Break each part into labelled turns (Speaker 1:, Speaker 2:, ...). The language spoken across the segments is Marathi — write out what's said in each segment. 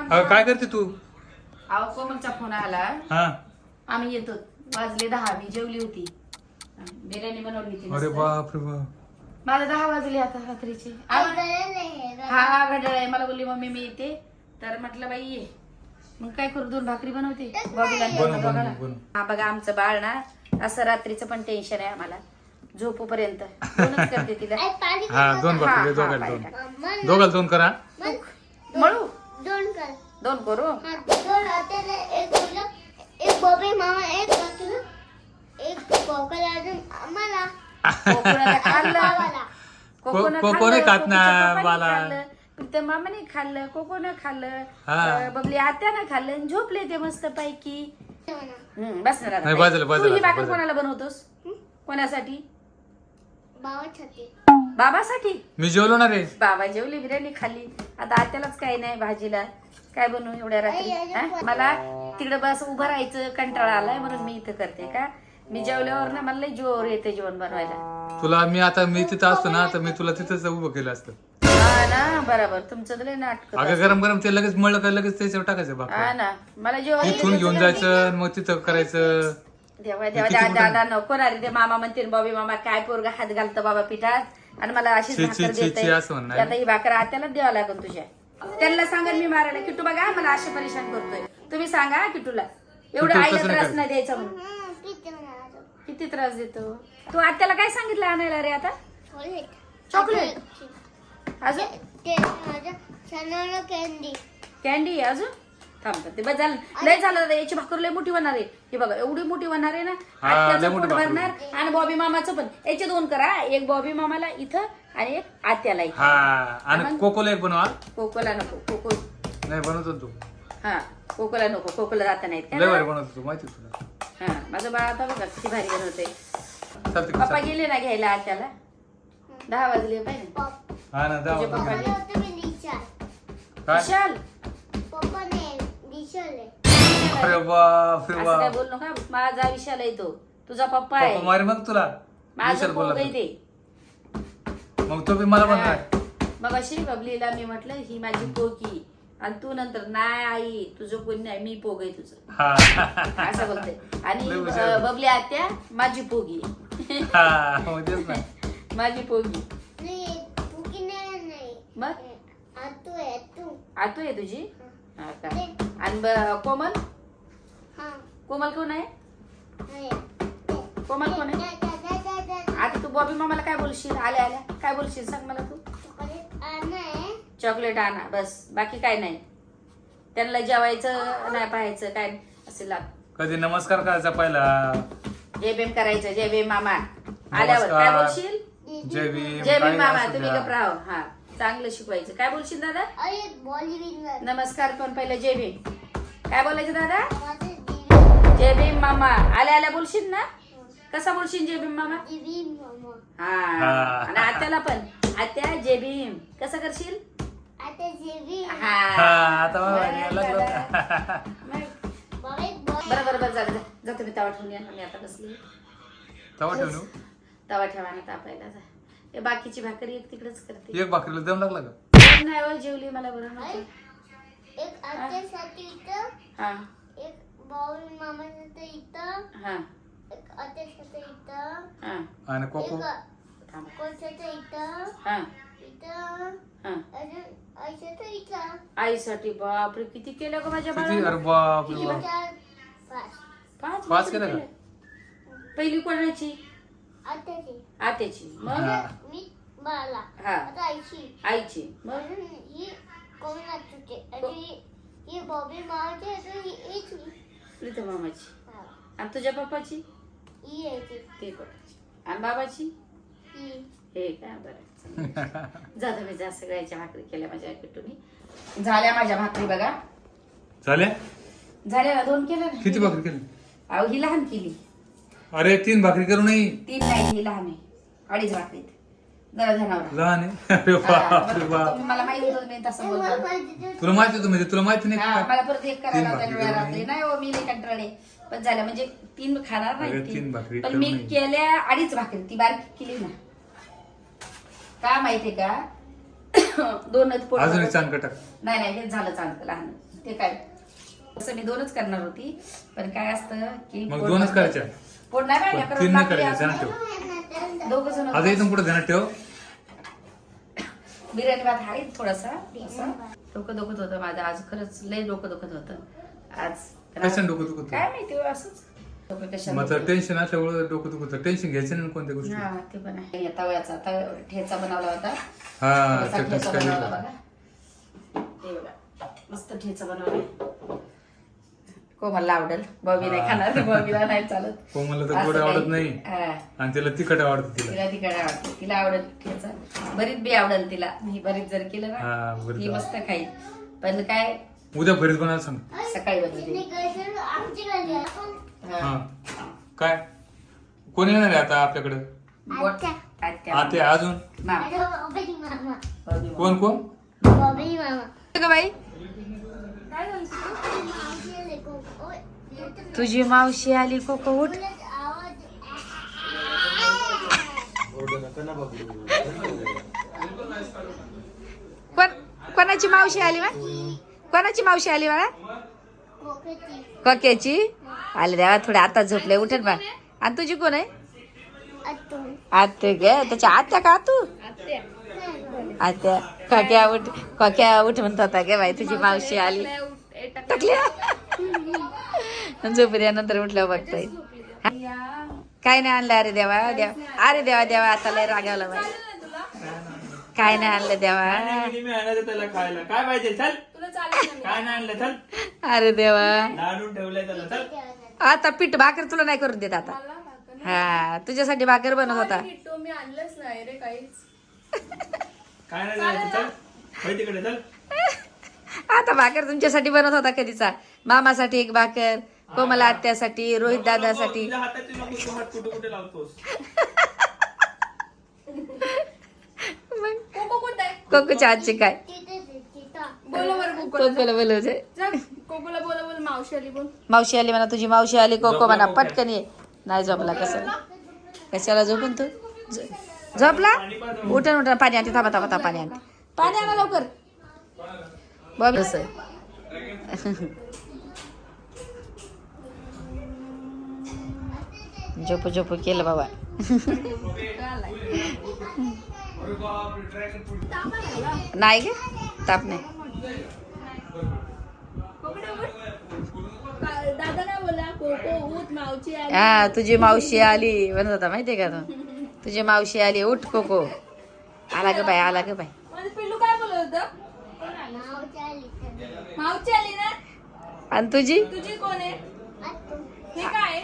Speaker 1: अगं काय करते तू?
Speaker 2: अहो कोमलचा फोन आला.
Speaker 1: हा.
Speaker 2: आम्ही येतो. वाजले दहा मी जेवली होती. बिर्याणी बनवली होती
Speaker 1: अरे
Speaker 2: मस्त.
Speaker 1: बाप रे बाप.
Speaker 2: मला दहा वाजले आता रात्रीचे. हा हा घड्याळ आहे. मला बोलली मम्मी मी येते. तर म्हटलं बाई ये. मग काय करू? दोन भाकरी बनवते. बॉबीला आणि
Speaker 1: बनव,
Speaker 2: त्यांना
Speaker 1: बनव,
Speaker 2: दोघांना.
Speaker 1: बनव.
Speaker 2: हा बघा आमचं बाळ ना असं रात्रीचं पण टेन्शन आहे आम्हाला. झोपूपर्यंत. दोनच करते तिला.
Speaker 1: हा दोन
Speaker 2: हा, हा, पाणी
Speaker 1: दोन. करा.
Speaker 2: मळू.
Speaker 3: दोन कर.
Speaker 2: दोन करू?
Speaker 3: हा, दोन. हाताला एक एक बॉबी मामा एक एक कोकला अजून आम्हाला.
Speaker 2: कोकोनं खाल्लं.
Speaker 1: को-
Speaker 2: खाल्लं, कोकोच्या पप्पाने प्रीतम मामाने खाल्लं कोकोनं खाल्लं
Speaker 1: हा.
Speaker 2: अं, बबली आत्यानं खाल्लं आणि झोपले ते मस्त पैकी हम्म, बस ना दादा.
Speaker 1: नाही,
Speaker 2: तू ही भाकर. कोणाला बनवतोस? कोणासाठी?
Speaker 3: बाबा छाती
Speaker 2: बाबासाठी?
Speaker 1: मी जेवलो ना रे.
Speaker 2: बाबा जेवली बिर्याणी खाल्ली. आता आत्यालाच काही नाही भाजीला. काय बनवू एवढ्या रात्री? हा? मला तिकडे बस उभं राहायचं कंटाळा आलाय म्हणून मी इथं करते का? मी जेवल्यावर ना मला लई जोर येते जेवण बनवायला.
Speaker 1: तुला मी आता मी तिथं असतो ना तर मी तुला तिथंच उभं केलं असतं.
Speaker 2: हा ना बरोबर. तुमचं तर लई नाटक
Speaker 1: अगं गरम गरम ते लगेच मळलं का लगेच त्याच्यावर टाकायचं बाप
Speaker 2: हा ना. मला जेवण
Speaker 1: इथून घेऊन जायचं आणि मग तिथं करायचं.
Speaker 2: देवा देवा दा- दादा नको ना रे ते मामा म्हणतील बॉबी मामा काय पोरगा हात घालतं बाबा पिठात? आणि मला अशीच
Speaker 1: छी,
Speaker 2: भाकर
Speaker 1: छी,
Speaker 2: देते
Speaker 1: छी, असं म्हणणं आहे.
Speaker 2: आता ही भाकर आत्याला द्यावं लागेल तुझ्या. त्यांना सांगा मी मारायला किटू बघा मला असे परेशान करतोय. तुम्ही सांगा किटूला एवढं
Speaker 1: किट्टू
Speaker 2: आईला
Speaker 1: तसं नाही
Speaker 2: त्रास
Speaker 1: करत.
Speaker 2: नाही द्यायचा म्हणून. किती त्रास देतो? तू आत्याला काय सांगितलं आणायला रे आता?
Speaker 3: चॉकलेट.
Speaker 2: चॉकलेट. अजून?
Speaker 3: कॅन्डी
Speaker 2: अजून? थांबतात ते बस झालं. लय झालं दादा याची भाकर लय मोठी होणार आहे. हे बघा एवढी मोठी होणार आहे ना
Speaker 1: हा, लय
Speaker 2: आत्याचं
Speaker 1: मोठी
Speaker 2: पोट
Speaker 1: भाकर
Speaker 2: भरणार आणि बॉबी मामाचं पण. याचे दोन करा एक बॉबी मामाला इथं आणि एक आत्याला इथं.
Speaker 1: हा आणि कोकोला एक बनवा.
Speaker 2: कोकोला नको कोको
Speaker 1: नाही बनवतो तू.
Speaker 2: हा कोकोला नको कोकोला जाता नाहीत का?
Speaker 1: लय भारी
Speaker 2: ना?
Speaker 1: बनवतो तू माहिती आहे तुला.
Speaker 2: हा माझं बाळ आता बघा किती भारी बनवते
Speaker 1: चालते
Speaker 2: पप्पा गेले ना घ्यायला आत्याला? दहा वाजले पाहिजे
Speaker 3: पप्पा
Speaker 1: हा ना
Speaker 2: तुझे. पप्पा
Speaker 1: काय?
Speaker 3: पप्पाने
Speaker 1: अरे बाप रे
Speaker 2: असं काय
Speaker 1: बाप.
Speaker 2: बोल नका माझा विशाल आहे तो. तुझा पप्पा
Speaker 1: पप्पा
Speaker 2: आहे
Speaker 1: मारे मग तुला.
Speaker 2: माझं
Speaker 1: विशाल बोलला
Speaker 2: पोग आहे
Speaker 1: तर.
Speaker 2: ते
Speaker 1: मग तो बी मला म्हणणार.
Speaker 2: मग अशी बबलीला मी म्हटलं ही माझी पोगी आणि तू नंतर नाही आई तुझं कोणी नाही मी पोग आहे तुझं.
Speaker 1: हा.
Speaker 2: असं बोलते आणि
Speaker 1: लय हुशार आहे.
Speaker 2: अं, बबली आत्या माझी पोगी
Speaker 1: हा मग तेच ना.
Speaker 2: माझी पोगी मग?
Speaker 3: आतू आहे आतू.
Speaker 2: आतू आहे तुझी? हा. का? आणि ब- कोमल?
Speaker 3: हा.
Speaker 2: कोमल कोण आहे?
Speaker 3: नाही.
Speaker 2: कोमल कोण आहे. आता तू बॉबी मामाला काय बोलशील? आल्या आल्या. काय बोलशील? सांग मला तू.
Speaker 3: चॉकलेट आणा
Speaker 2: बस. बाकी काय नाही. त्यांना जेवायचं नाही पाहायचं काय असे लाग.
Speaker 1: कधी नमस्कार करायचा पहिला?
Speaker 2: जय भीम करायचं. जय भीम मामा. आल्यावर काय
Speaker 1: नमस्कार.
Speaker 2: बोलशील?
Speaker 1: जय भीम.
Speaker 2: जय
Speaker 1: काही
Speaker 2: भीम मामा
Speaker 1: असू
Speaker 2: तुम्ही
Speaker 1: द्या.
Speaker 2: गप राहो. हा चांगलं शिकवायचं. काय बोलशील दादा?
Speaker 3: बॉलिवूड
Speaker 2: नमस्कार पण पहिलं? जय भीम. काय बोलायचं दादा? जय भीम मामा. आल्या आल्या बोलशील ना? कसा बोलशील जय भीम मामा? हा.
Speaker 1: हा.
Speaker 2: आणि आत्याला पण. आत्या जय भीम कसं करशील? हा.
Speaker 1: हा
Speaker 2: बरं, बरं बरं झालं जा तुम्ही तवा ठेवून या मी आता बसली.
Speaker 1: तवा ठेवून.
Speaker 2: तवा ठेवा ना तापायला जा. हे बाकीची भाकरी एक तिकडेच करते.
Speaker 1: एक भाकरीला दम लागला का?
Speaker 2: नाही हो, जेवली मला बरं नव्हतं.
Speaker 3: एक आत्यासाठी इथं
Speaker 2: हा.
Speaker 3: एक बाउल मामासाठी इथं
Speaker 2: हा.
Speaker 3: एक आत्यासाठी इथं
Speaker 2: हा.
Speaker 1: आणि कोको
Speaker 3: एक इथं
Speaker 2: हा.
Speaker 3: इथं
Speaker 2: हा.
Speaker 3: अजून इथं.
Speaker 2: आईसाठी बापरे किती केलं ग माझ्या
Speaker 1: किती? अरे
Speaker 2: बाळाला
Speaker 1: बाप रे
Speaker 2: किती
Speaker 1: बाप.
Speaker 3: चार पाच.
Speaker 2: पाच
Speaker 1: पाच
Speaker 2: भाकरी
Speaker 1: केलं का?
Speaker 2: पहिली कोणाची?
Speaker 3: आत्याची.
Speaker 2: आत्याची. मग?
Speaker 1: हा.
Speaker 3: मी बाळाला.
Speaker 2: हा.
Speaker 3: आता आईची.
Speaker 2: आईची. मग?
Speaker 3: अजून ही कोण नाचते आणि ही- बॉबी मावते अजून ही मी.
Speaker 2: प्रीतम मामाची
Speaker 3: हा.
Speaker 2: आणि तुझ्या पप्पाची
Speaker 3: ही यायची
Speaker 2: ते कोणाची आणि बाबाची
Speaker 3: ही
Speaker 2: हे का बरं जा तुम्ही जा सगळ्याच्या भाकरी केल्या माझ्या किट्टूनी झाल्या माझ्या भाकरी बघा
Speaker 1: झाले
Speaker 2: झाल्या ना दोन केल्या ना
Speaker 1: किती भाकरी केली
Speaker 2: अहो ही लहान केली
Speaker 1: अरे तीन भाकरी करू नाही
Speaker 2: तीन नाही ही लहान आहे अडीच भाकरीत जरा ध्यानावर
Speaker 1: लहान आहे. अरे बाप रे बाप.
Speaker 2: तुम्ही मला माहिती होतं मी तसं बोलतो
Speaker 1: तुला माहिती होतं म्हणजे तुला माहिती नाही
Speaker 2: हा,
Speaker 1: का?
Speaker 2: मला परत एक करायला
Speaker 1: तीन
Speaker 2: होता
Speaker 1: भाकरी
Speaker 2: वेळा
Speaker 1: करून
Speaker 2: रात्री नाही हो मी नाही कंटाळे पण झालं म्हणजे तीन खाणार नाही
Speaker 1: तीन भाकरी
Speaker 2: ती. पण मी
Speaker 1: नाही.
Speaker 2: केल्या अडीच भाकरी ती बारीक केली ना. का माहितीये का? दोनच पोट
Speaker 1: अजून एक टाक.
Speaker 2: नाही नाही हेच झालं चांगलं लहान. ते काय? तसं मी दोनच करणार होती. पण काय असतं की
Speaker 1: मग
Speaker 2: पोट
Speaker 1: दोनच
Speaker 2: भरतं.
Speaker 1: करायच्या.
Speaker 2: पोट नाही
Speaker 1: पण
Speaker 2: पाहिजे
Speaker 1: तीन नाही करायच्या ध्यानात ठेव.
Speaker 2: दोघं जण
Speaker 1: आता इथून पुढे ध्यानात ठेव.
Speaker 2: बिर्याणी भात आहे थोडासा. असं. डोकं दुखत होतं माझं. आज खरंच लय डोकं दुखत होतं. आज
Speaker 1: कशाने डोकं दुखत होतं?
Speaker 2: काय माहिती हो, असंच. डोकं कशाने
Speaker 1: मग
Speaker 2: दुखत
Speaker 1: टेन्शन असल्यामुळे डोकं दुखत टेन्शन घ्यायचं नाही कोणत्या गोष्टी
Speaker 2: हा ते पण आहे. या तव्याचा तव्या ठेचा बनवला होता.
Speaker 1: हा
Speaker 2: थोडासा
Speaker 1: चटणी
Speaker 2: ठेचा
Speaker 1: काय
Speaker 2: बनवला
Speaker 1: दिलं?
Speaker 2: बघा बघा. मस्त ठेचा बनवला कोमलला आवडेल बॉबी नाही खाणार बॉबीला नाही चालत.
Speaker 1: कोमलला तर गोड आवडत नाही.
Speaker 2: हा.
Speaker 1: आणि तिला तिखट आवडतं तिला.
Speaker 2: तिला तिकडे आवडते. तिला आवडेल ठेचा बरीच बी आवडेल तिला. मी बरीच जर केलं
Speaker 1: हा,
Speaker 2: ना
Speaker 1: बरीच
Speaker 2: ती मस्त खाईल. पण काय?
Speaker 1: उद्या भरीत बनायला सांग.
Speaker 2: सकाळी बनवते. हा.
Speaker 1: हा. काय? कोण येणार आहे आता आपल्याकडे?
Speaker 2: बोट आत्या.
Speaker 1: आते अजून?
Speaker 2: मामा.
Speaker 3: बॉबी
Speaker 1: कोण कोण?
Speaker 3: बॉबी मामा.
Speaker 2: बाई.
Speaker 3: काय ओय
Speaker 2: तुझी मावशी आली कोको उठ. कोण कोणाची मावशी आली बा? कोणाची मावशी आली बाळा?
Speaker 3: कोकती
Speaker 2: कोक्याची? आले देवा थोडे आता झोपले उठत बा. आणि तुझी कोण आहे? आत्या गे त्याच्या आत्या का तू? आत्या. कोक्या उठ कोक्या उठ म्हणत होता गे बाई तुझी मावशी आली. टाकल्या झोपल्यानंतर उठल्या बघता येईल काय नाही आणलं अरे देवा देवा. अरे देवा देवा आता लय रागावला बाई काय नाही आणलं देवा.
Speaker 4: मी आणायचं त्याला खायला. काय पाहिजे चल. काय नाही आणलं चल.
Speaker 2: अरे देवा. आता पीठ भाकर तुला नाही करून देत आता. हा तुझ्यासाठी भाकर बनत होता.
Speaker 5: मी आणलंच नाही रे काहीच.
Speaker 4: काय नाही
Speaker 2: आता भाकर तुमच्यासाठी बनत होता कधीचा. मामासाठी एक भाकर. कोमला आत्यासाठी रोहित दादासाठी. कोकोच्या आजची काय?
Speaker 5: कोकोला.
Speaker 2: बोलवते
Speaker 5: जा. कोकोला बोला बोल मावशी आली बोल.
Speaker 2: मावशी आली म्हणा तुझी मावशी आली कोको म्हणा पटकन ये. नाही झोपला कसं. कशाला झोपून तू? झोपला? उठण उठण पाणी आणते थांबा थांबा थांबा पाणी आणते पाणी आणा लवकर. बघ झोपू झोपू केलं बाबा. नाही गे ताप नाही. हा तुझी मावशी आली. म्हणत होता माहितीये का तू? तुझी मावशी आली उठ कोको. आला ग बाय आला ग बाय आणि तुझी?
Speaker 5: तुझी कोण आहे
Speaker 3: अतून
Speaker 5: हे काय आहे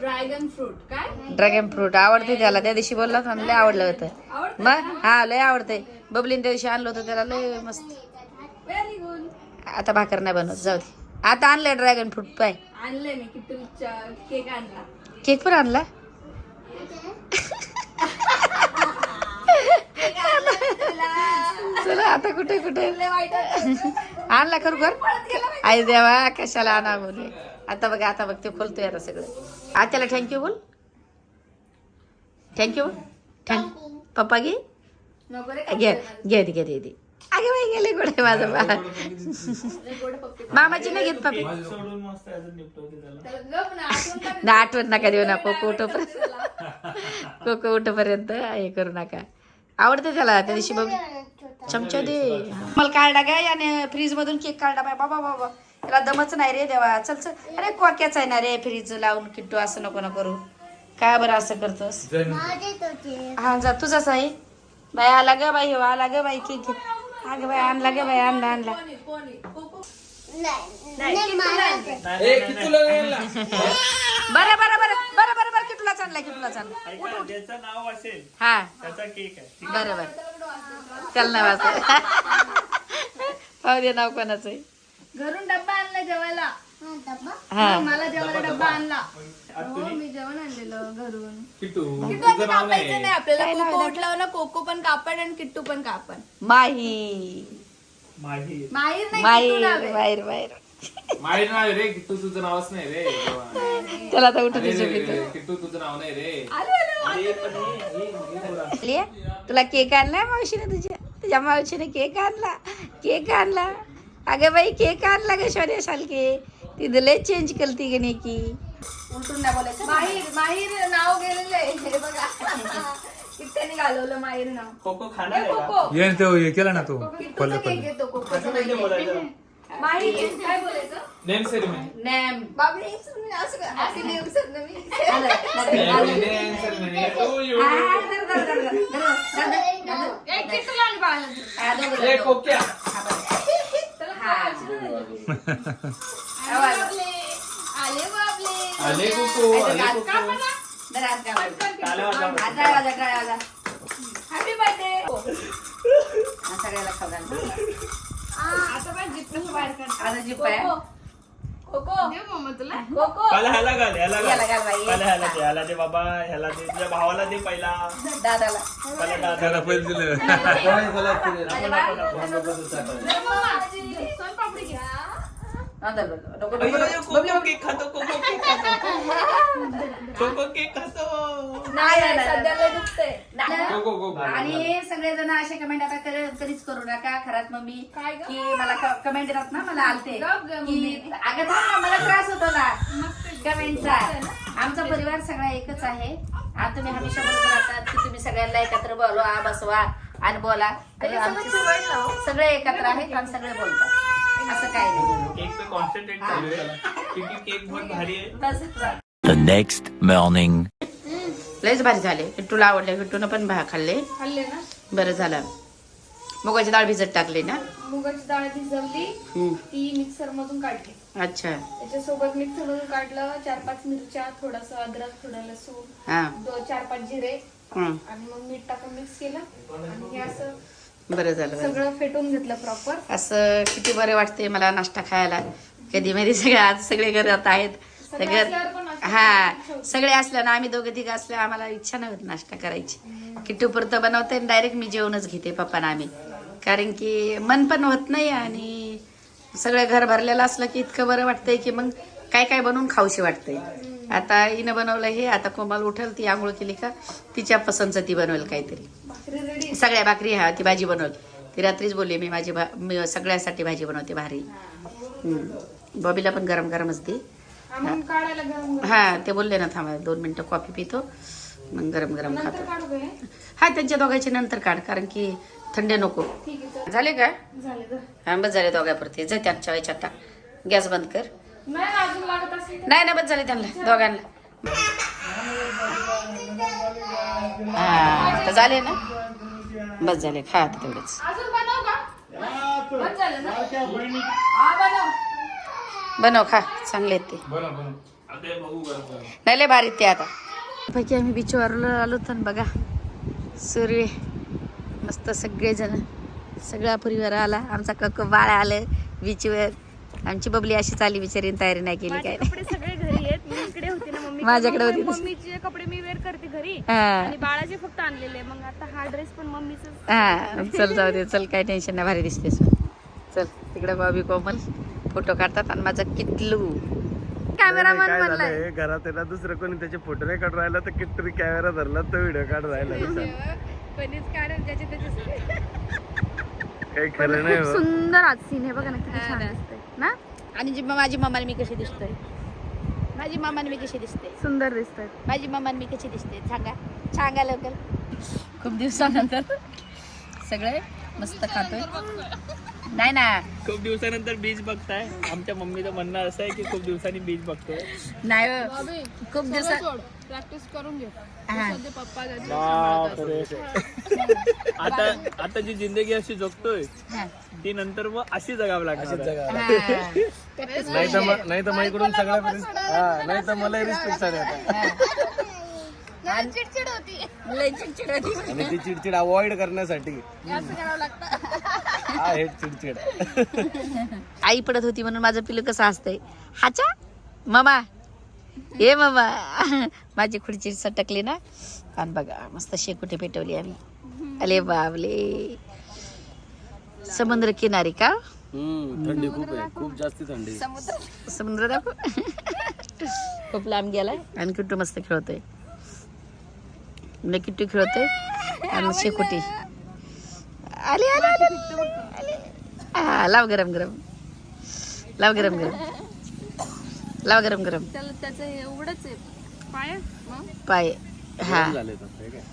Speaker 5: ड्रॅगन फ्रूट काय?
Speaker 2: ड्रॅगन फ्रूट आवडते त्याला. त्या दिवशी बोलला होता ना, लय आवडलं होतं.
Speaker 5: आवडतं
Speaker 2: मग हा लय आवडतंय बबलीन त्या दिवशी आणलं होतं त्याला लय मस्त.
Speaker 5: व्हेरी गुड
Speaker 2: आता भाकर नाही बनवत जाऊ दे. आता आणलंय ड्रॅगन फ्रूट पाय.
Speaker 5: आणलंय मी केक आणला.
Speaker 2: केक पण आणला? चला आता कुठे कुठे. आणला खरोखर आई देवा कशाला आणा बोले आता बघ आता बघ ते खोलतोय आता सगळं. आत्याला थँक्यू बोल. थँक्यू थँक पप्पा घे. घे घे दे घे दे अगे बाई गेले कुठे माझं बा मामाची नाही घेत पप्पी
Speaker 5: ना आठवण
Speaker 2: नका देऊ ना कोको उठोपर्यंत. कोको उठोपर्यंत हे करू नका. आवडते त्याला त्या दिवशी बघ. चमचा दे. मला काढला काय आणि फ्रीज मधून केक काढला बाय बाबा बाबा. त्याला दमच नाही रे देवा. चल चल. अरे कोक्याच आहे ना रे फ्रीज लावून किट्टू. असं नको ना करू. काय बरं असं करतोस? हा जा. तुझाच आहे. बाय आला ग बाई हो आला ग बाई केक घे अगं बाई आणला ग बाई आणला आणला.
Speaker 5: कोणी कोणी कोको
Speaker 3: नाही. नाही मला
Speaker 2: बरं बरं बरं. बरं बरं बरं. किटूला चाललाय किटूला
Speaker 4: असेल
Speaker 2: हा.
Speaker 4: त्याचा केक आहे?
Speaker 2: बरं बरं. नाही वाचत पाहू दे नाव कोणाचं आहे.
Speaker 5: घरून डब्बा आणला जेवायला.
Speaker 3: हा डब्बा?
Speaker 2: हा.
Speaker 5: मला जेवायला डब्बा आणला. हो मी जेवण आणलेलं घरून. किट्टू आता कापायचं नाही आपल्याला कोको ना कोको पण कापण आणि किट्टू पण कापण
Speaker 2: माही.
Speaker 5: माहीर नाही
Speaker 2: माही
Speaker 5: किट्टू नाव आहे.
Speaker 2: बाहेर बाहेर
Speaker 6: माहीर नाही रे किट्टू तुझं नावच नाही रे.
Speaker 2: त्याला आता उठू
Speaker 6: किट्टू तुझं नाव नाही रे.
Speaker 2: तुला केक आणलाय मावशीने तुझ्या? तुझ्या मावशीने केक आणला केक आणला. अगं बाई केक आणला ग शौर्य सालके. तिथं लय चेंज केलती गणे की उलटून नाही बोलायचं.
Speaker 5: माहीर माहीर नाव गेलेलं आहे. हे बघा. किट्ट्याने घालवलं माहीर नाव
Speaker 4: कोको खाणार?
Speaker 5: कोको.
Speaker 1: तो हे केला ना तो.
Speaker 5: केक
Speaker 1: पल्ले
Speaker 5: येतो कोकोचा माही काय बोलायचं?
Speaker 4: नेम सेरेमनी
Speaker 5: सगळ्याला खाऊ दे. त्याला
Speaker 2: घाल.
Speaker 5: आता
Speaker 2: जीप आहे.
Speaker 4: पहिला ह्याला घाल ह्याला
Speaker 2: याला
Speaker 4: घाल
Speaker 2: घाल बाई.
Speaker 4: दे बाबा ह्याला दे. तुझ्या भावाला दे पहिला.
Speaker 2: दादाला.
Speaker 4: पहिला दादा
Speaker 1: त्याला
Speaker 2: नको,
Speaker 4: अय्यो,
Speaker 2: नको.
Speaker 4: कोको केक खातो कोको केक खातो कोको केक खातो
Speaker 5: नाही
Speaker 2: नाही, नाही,
Speaker 5: सध्या लय दुखतंय
Speaker 2: नाही.
Speaker 4: कोको कोको
Speaker 2: आणि सगळेजण असे कमेंट आता कर- कधीच करू नका खरात मम्मी
Speaker 5: काय गं?
Speaker 2: की मला कमेंट येतात ना मला आलते
Speaker 5: गप गं
Speaker 2: की
Speaker 5: मम्मी.
Speaker 2: अगं थांब ना, मला त्रास होतो ना कमेंटचा आमचा परिवार सगळा एकच आहे आणि तुम्ही हमेशा बोलत राहतात की तुम्ही सगळ्यांना एकत्र बोलवा बसवा आणि बोला तर आमचे सगळे एकत्र आहेत आणि सगळे बोलतात असं काय नाही.
Speaker 4: केक पे कॉन्सन्ट्रेट चालू आहे. क्योंकि केक बहुत भारी आहे.
Speaker 2: बस
Speaker 6: The next morning.
Speaker 2: लयच भारी झाले. किट्टूला आवडले. किट्टून पण भा खाल्ले.
Speaker 5: खाल्ले ना.
Speaker 2: बरं झालं. मुगाची डाळ भिजत टाकली ना?
Speaker 5: मुगाची डाळ भिजवली.
Speaker 2: हम्म.
Speaker 5: ती मिक्सर मधून काढली.
Speaker 2: अच्छा.
Speaker 5: त्याच्यासोबत मिक्सर मधून काढलं. चार पाच मिरच्या थोडस अद्रक थोडं लसूण
Speaker 2: हा.
Speaker 5: दो चार पाच जिरे.
Speaker 2: हं.
Speaker 5: आणि मग मीठ टाकून मिक्स केलं. आणि हे असं
Speaker 2: बरं झालं बरं
Speaker 5: सगळं फेटून घेतलं प्रॉपर
Speaker 2: असं किती बरं वाटते मला नाश्ता खायला. कधी मध्ये सगळे आज सगळे घरात आहेत. तर
Speaker 5: सगळे
Speaker 2: घर
Speaker 5: असल्यावर पण नाश्ता
Speaker 2: हा सगळे असल्या ना आम्ही दोघं तिघं असल्या आम्हाला इच्छा नाही होत नाश्ता करायची. किट्टू पुरतं बनवते डायरेक्ट मी जेवणच घेते पप्पा ना आम्ही. कारण की मन पण होत नाही आणि सगळं घर भरलेलं असलं की इतकं बरं वाटतंय की मग काय काय बनवून खाऊशी वाटतंय. आता हिनं बनवलं हे आता कोमल उठल ती आंघोळ केली का तिच्या पसंतचं ती बनवेल काहीतरी. सगळ्या भाकरी हा ती भाजी बनवली. ती रात्रीच बोलली मी माझी भा मी सगळ्यासाठी भाजी बनवते भारी. बॉबीला पण गरम गरमच दे. हा ते बोलले ना थांबा दोन मिनटं कॉफी पितो मग गरम गरम खातो.
Speaker 5: हे?
Speaker 2: त्यांच्या दोघांची नंतर काढ कारण की थंडे नको. झाले का? हा बस झाले दोघांपुरते. जा त्यांच्या याच्यात टाक. गॅस बंद कर.
Speaker 5: नाही
Speaker 2: ना बस झाले त्यांना दोघांना. हा झाले ना? बस झाले खा आता तेवढेच.
Speaker 5: अजून बनव का? बस झालं ना? बनव.
Speaker 2: बनव खा चांगले आहेत ते.
Speaker 4: बनव बनव. आता बघू गरम गरम
Speaker 2: नाही लय भारी ते आता. पैकी आम्ही बीचवर आलो तर बघा. सूर्य मस्त सगळेजण. सगळा परिवार आला. आमचा कक्क बाळ आलं बीचवर आमची बबली अशी चाली बिचारी तयारी नाही केली काय.
Speaker 7: कपडे सगळे घरी आहेत. मी इकडे होते ना मम्मी.
Speaker 2: माझ्याकडे होती.
Speaker 7: मम्मीचे कपडे मी वेअर करते घरी.
Speaker 2: हा.
Speaker 7: आणि बाळाचे फक्त आणलेले मग आता हा ड्रेस पण मम्मीच
Speaker 2: हा चल जाऊ दे चल काय टेन्शन नाही भारी दिसतेस. चल तिकडे बॉबी कोमल फोटो काढतात आणि माझा किटलू कॅमेरामॅन म्हणलाय
Speaker 8: घरात आहे ना दुसरं कोणी त्याचे फोटो नाही काढून राहिला तर कितीतरी कॅमेरा धरला तो व्हिडिओ काढून राहिला
Speaker 7: पनीर काढ ज्याचे त्याचे.
Speaker 8: काही खरं नाही हो
Speaker 7: सुंदर आज सीन आहे. बघा ना किती छान दिसतंय. ना?
Speaker 2: आणि जी माझी मम्माने मी कशी दिसतोय? माझी मम्माने मी कशी दिसते?
Speaker 7: सुंदर दिसतंय.
Speaker 2: माझी मम्माने मी कशी दिसते? सांगा. सांगा लवकर. खूप दिवसानंतर सगळे मस्त खातोय. नाही ना.
Speaker 4: खूप दिवसानंतर बीच बघताय. आमच्या मम्मीचं म्हणणं असं आहे की खूप दिवसांनी बीच बघतोय.
Speaker 2: नाही हो. खूप दिवसात
Speaker 7: प्रॅक्टिस करून घे.
Speaker 2: हा.
Speaker 7: पप्पा
Speaker 4: बापरे. आता आता जी जिंदगी अशी जगतोय
Speaker 2: हा.
Speaker 4: ती नंतर मग अशी जगावं लागणार आहे.
Speaker 2: हा.
Speaker 8: नाही तर नाही तर मग इकडून सगळ्या हा नाही तर मला रिस्पेक्ट आता.
Speaker 7: चिडचिड होती.
Speaker 2: लय चिडचिड होती.
Speaker 8: आणि ती चिडचिड अवॉइड करण्यासाठी. हा हे चिडचिड.
Speaker 2: आई पडत होती म्हणून माझं पिलू कसं असतंय. हाचा? मामा. ये मामा. माझी खुर्ची सटकली ना. आणि बघा मस्त शेकोटी पेटवली आम्ही. अले बाबले समुद्र किनारी का?
Speaker 8: थंडी खूप आहे. खूप जास्ती थंडी
Speaker 2: समुद्र. दाखव खूप लांब गेलाय आणि कुठं मस्त खेळतोय. मी किट्टू खेळते आणि शेकोटी. आली आली आली, आली आली. हा, लाव गरम गरम. लाव गरम गरम. लाव गरम गरम.
Speaker 7: त्याला त्याचं हे एवढंच आहे. पाय मग?
Speaker 2: पाय. हा?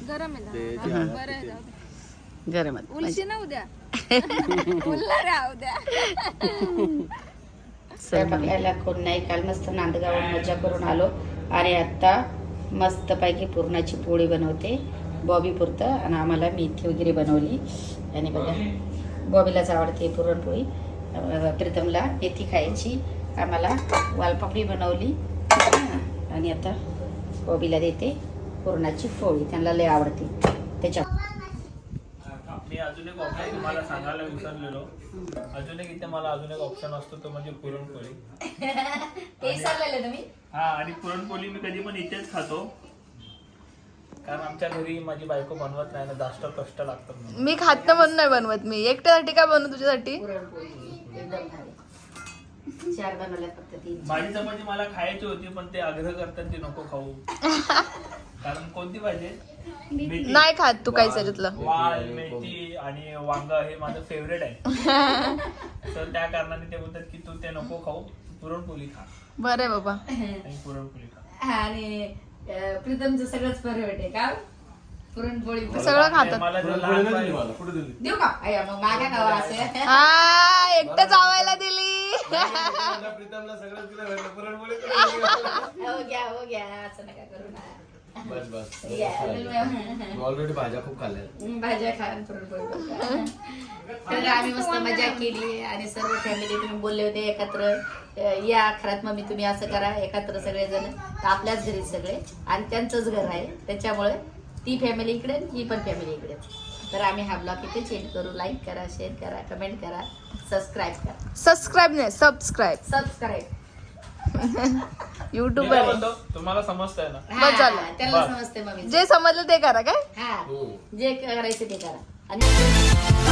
Speaker 7: गरम आहे ना. हा, बरं आहे जाऊ दे.
Speaker 2: गरम
Speaker 7: उलशी ना उद्या उलला रे उद्या
Speaker 2: स्वयंपाकाला कोण नाही काल मस्त नांदगावून मजा करून आलो आणि आता मस्तपैकी पुरणाची पोळी बनवते. बॉबी पुरतं आणि आम्हाला मेथी वगैरे बनवली. आणि बघा बॉबीलाच आवडते पुरणपोळी. अं, प्रीतमला मेथी खायची. आम्हाला वालपापडी बनवली. हां, आणि आता बॉबीला देते पुरणाची पोळी त्यांना लय आवडते. त्याच्या
Speaker 4: मी अजून एक ऑप्शन तुम्हाला सांगायला विसरलेलो. अजून एक इथे मला अजून एक ऑप्शन असतो तो म्हणजे पुरणपोळी.
Speaker 2: ते सांगलेलं तुम्ही?
Speaker 4: हा आणि पुरणपोळी मी कधी पण इथेच खातो. कारण आमच्या घरी माझी बायको बनवत नाही ना जास्त कष्ट लागतात म्हणून.
Speaker 5: मी खात म्हणून नाही बनवत मी. एकट्यासाठी काय बनवू तुझ्यासाठी?
Speaker 2: पुरणपोळी. एकदम भारी चार बनवल्या फक्त तीन
Speaker 4: भाजी चपाती मला खायची होती पण ते आग्रह करतात ते नको खाऊ. कारण कोणती पाहिजे मेथी.
Speaker 5: नाही खात तू काहीच त्याच्यातलं
Speaker 4: वाल मेथी आणि वांग हे माझं फेवरेट आहे. तर त्या कारणाने ते बोलतात की तू ते नको खाऊ तू पुरणपोळी खा.
Speaker 5: बरं आहे बाबा.
Speaker 4: आणि पुरणपोळी खा.
Speaker 2: आणि अं, प्रीतमचं सगळंच फेवरेट आहे का? पुरणपोळी
Speaker 5: सगळं खातात.
Speaker 4: मला जर
Speaker 8: पुरणपोळी नाही दिली
Speaker 4: लहानपणी-
Speaker 8: मला, कुठे दिली?
Speaker 2: देऊ का? अय्या, मग मागा का असं.
Speaker 5: हा एकटं जावायला दिली.
Speaker 8: मला प्रीतमला सगळंच दिलं म्हटलं, पुरणपोळी कुठे दिली?
Speaker 2: हो घ्या हो घ्या. असं नका करू ना.
Speaker 8: बस बस.
Speaker 2: घ्या.
Speaker 8: ऑलरेडी भाज्या खूप खाल्ल्या.
Speaker 2: हम्म, भाज्या खा आणि पुरणपोळी. तर आम्ही मस्त मजा केली आणि सर्व फॅमिली तुम्ही बोलले होते एकत्र. अं, या खरात मम्मी तुम्ही असं करा एकत्र सगळेजण. तर आपल्याच घरी सगळे. आणि त्यांचंच घर आहे. त्याच्यामुळे ती फॅमिली इकडे ही पण फॅमिली इकडे. तर आम्ही हा ब्लॉग इथे चेंज करू. लाईक करा शेअर करा कमेंट करा सबस्क्राईब करा.
Speaker 5: सबस्क्राईब नाही सबस्क्राईब
Speaker 2: सबस्क्राईब
Speaker 5: युट्यूबर आहे.
Speaker 4: तुम्हाला समजतंय ना?
Speaker 5: बस झालं.
Speaker 2: त्याला
Speaker 4: बस.
Speaker 2: समजते मग
Speaker 5: जे समजलं ते करा काय?
Speaker 2: हा
Speaker 8: हम्म.
Speaker 2: जे करायचं ते करा. आणि